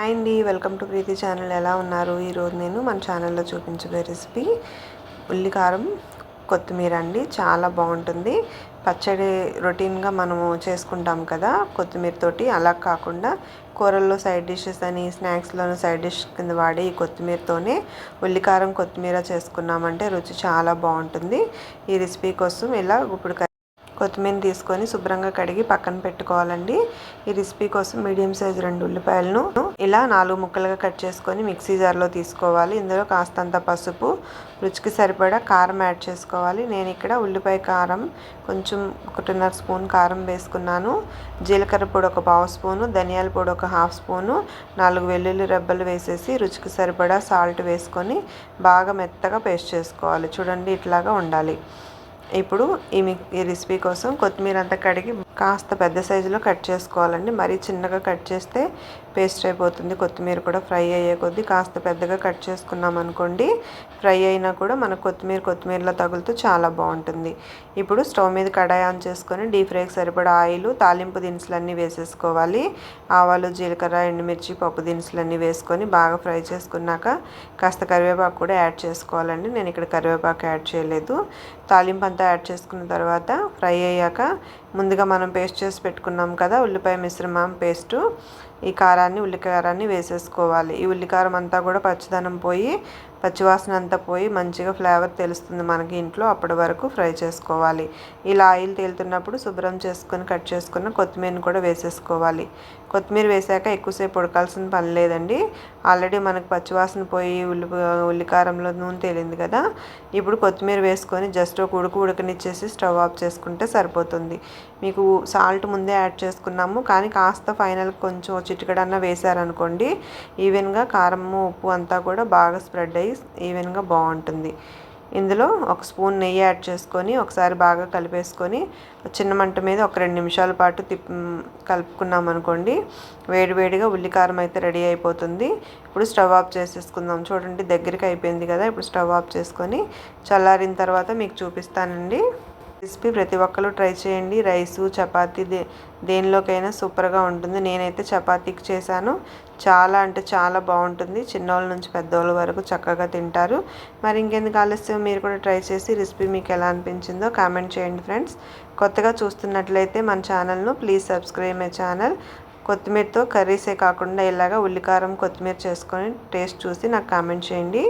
Hi అండి welcome to Preethi channel. ఎలా ఉన్నారు? ఈరోజు నేను మన ఛానల్లో చూపించబోయే రెసిపీ ఉల్లికారం కొత్తిమీర అండి. చాలా బాగుంటుంది. పచ్చడి రొటీన్గా మనము చేసుకుంటాం కదా కొత్తిమీరతోటి అలా కాకుండా కూరల్లో సైడ్ డిషెస్ అని స్నాక్స్లోనూ సైడ్ డిష్ కింద వాడే ఈ కొత్తిమీరతోనే ఉల్లికారం కొత్తిమీర చేసుకున్నామంటే రుచి చాలా బాగుంటుంది. ఈ రెసిపీ కోసం ఇలా ఇప్పుడు కొత్తిమీర తీసుకొని శుభ్రంగా కడిగి పక్కన పెట్టుకోవాలండి. ఈ రెసిపీ కోసం మీడియం సైజు రెండు ఉల్లిపాయలను ఇలా నాలుగు ముక్కలుగా కట్ చేసుకొని మిక్సీ జార్లో తీసుకోవాలి. ఇందులో కాస్తంత పసుపు రుచికి సరిపడా కారం యాడ్ చేసుకోవాలి. నేను ఇక్కడ ఉల్లిపాయ కారం కొంచెం ఒకటిన్నర స్పూన్ కారం వేసుకున్నాను. జీలకర్ర పొడి ఒక పావు స్పూను ధనియాల పొడి ఒక హాఫ్ స్పూను నాలుగు వెల్లుల్లి రెబ్బలు వేసేసి రుచికి సరిపడా సాల్ట్ వేసుకొని బాగా మెత్తగా పేస్ట్ చేసుకోవాలి. చూడండి ఇట్లాగా ఉండాలి. ఇప్పుడు ఈ ఈ రెసిపీ కోసం కొత్తిమీర అంతా కడిగి కాస్త పెద్ద సైజులో కట్ చేసుకోవాలండి. మరీ చిన్నగా కట్ చేస్తే పేస్ట్ అయిపోతుంది కొత్తిమీర కూడా ఫ్రై అయ్యే కొద్దీ కాస్త పెద్దగా కట్ చేసుకున్నాం అనుకోండి ఫ్రై అయినా కూడా మనకు కొత్తిమీర కొత్తిమీరలో తగులుతూ చాలా బాగుంటుంది. ఇప్పుడు స్టవ్ మీద కడాయి ఆన్ చేసుకొని డీప్ ఫ్రైకి సరిపడా ఆయిల్ తాలింపు దినుసులన్నీ వేసేసుకోవాలి. ఆవాలు జీలకర్ర ఎండుమిర్చి పప్పు దినుసులన్నీ వేసుకొని బాగా ఫ్రై చేసుకున్నాక కాస్త కరివేపాకు కూడా యాడ్ చేసుకోవాలండి. నేను ఇక్కడ కరివేపాకు యాడ్ చేయలేదు. తాలింపు అంతా యాడ్ చేసుకున్న తర్వాత ఫ్రై అయ్యాక ముందుగా మనం పేస్ట్ చేసి పెట్టుకున్నాం కదా ఉల్లిపాయ మిశ్రమం పేస్టు. ఈ కారాన్ని ఉల్లికారాన్ని వేసేసుకోవాలి. ఈ ఉల్లికారం అంతా కూడా పచ్చిదనం పోయి పచ్చివాసన అంతా పోయి మంచిగా ఫ్లేవర్ తెలుస్తుంది మనకి ఇంట్లో అప్పటి వరకు ఫ్రై చేసుకోవాలి. ఇలా ఆయిల్ తేలుతున్నప్పుడు శుభ్రం చేసుకొని కట్ చేసుకున్న కొత్తిమీరని కూడా వేసేసుకోవాలి. కొత్తిమీర వేసాక ఎక్కువసేపు ఉడకాల్సిన పని లేదండి. ఆల్రెడీ మనకు పచ్చివాసన పోయి ఉల్లి ఉల్లికారంలో నూనె తేలింది కదా. ఇప్పుడు కొత్తిమీర వేసుకొని జస్ట్ ఒక ఉడుకు ఉడకనిచ్చేసి స్టవ్ ఆఫ్ చేసుకుంటే సరిపోతుంది. మీకు సాల్ట్ ముందే యాడ్ చేసుకున్నాము కానీ కాస్త ఫైనల్ కొంచెం చిటికడన్నా వేశారనుకోండి ఈవెన్గా కారము ఉప్పు అంతా కూడా బాగా స్ప్రెడ్ అయ్యి ఈవెన్గా బాగుంటుంది. ఇందులో ఒక స్పూన్ నెయ్యి యాడ్ చేసుకొని ఒకసారి బాగా కలిపేసుకొని చిన్న మంట మీద ఒక రెండు నిమిషాల పాటు తిప్ కలుపుకున్నాం అనుకోండి. వేడివేడిగా ఉల్లికారం అయితే రెడీ అయిపోతుంది. ఇప్పుడు స్టవ్ ఆఫ్ చేసేసుకుందాం. చూడండి దగ్గరికి అయిపోయింది కదా. ఇప్పుడు స్టవ్ ఆఫ్ చేసుకొని చల్లారిన తర్వాత మీకు చూపిస్తానండి. రెసిపీ ప్రతి ఒక్కరు ట్రై చేయండి. రైసు చపాతీ దే దేనిలోకైనా సూపర్గా ఉంటుంది. నేనైతే చపాతీకి చేశాను. చాలా అంటే చాలా బాగుంటుంది. చిన్నోళ్ళ నుంచి పెద్దవాళ్ళ వరకు చక్కగా తింటారు. మరి ఇంకెందుకు ఆలస్యం? మీరు కూడా ట్రై చేసి రెసిపీ మీకు ఎలా అనిపించిందో కామెంట్ చేయండి ఫ్రెండ్స్. కొత్తగా చూస్తున్నట్లయితే మన ఛానల్ను ప్లీజ్ సబ్స్క్రైబ్ మై ఛానల్. కొత్తిమీరతో కర్రీసే కాకుండా ఇలాగ ఉల్లికారం కొత్తిమీర చేసుకొని టేస్ట్ చూసి నాకు కామెంట్ చేయండి.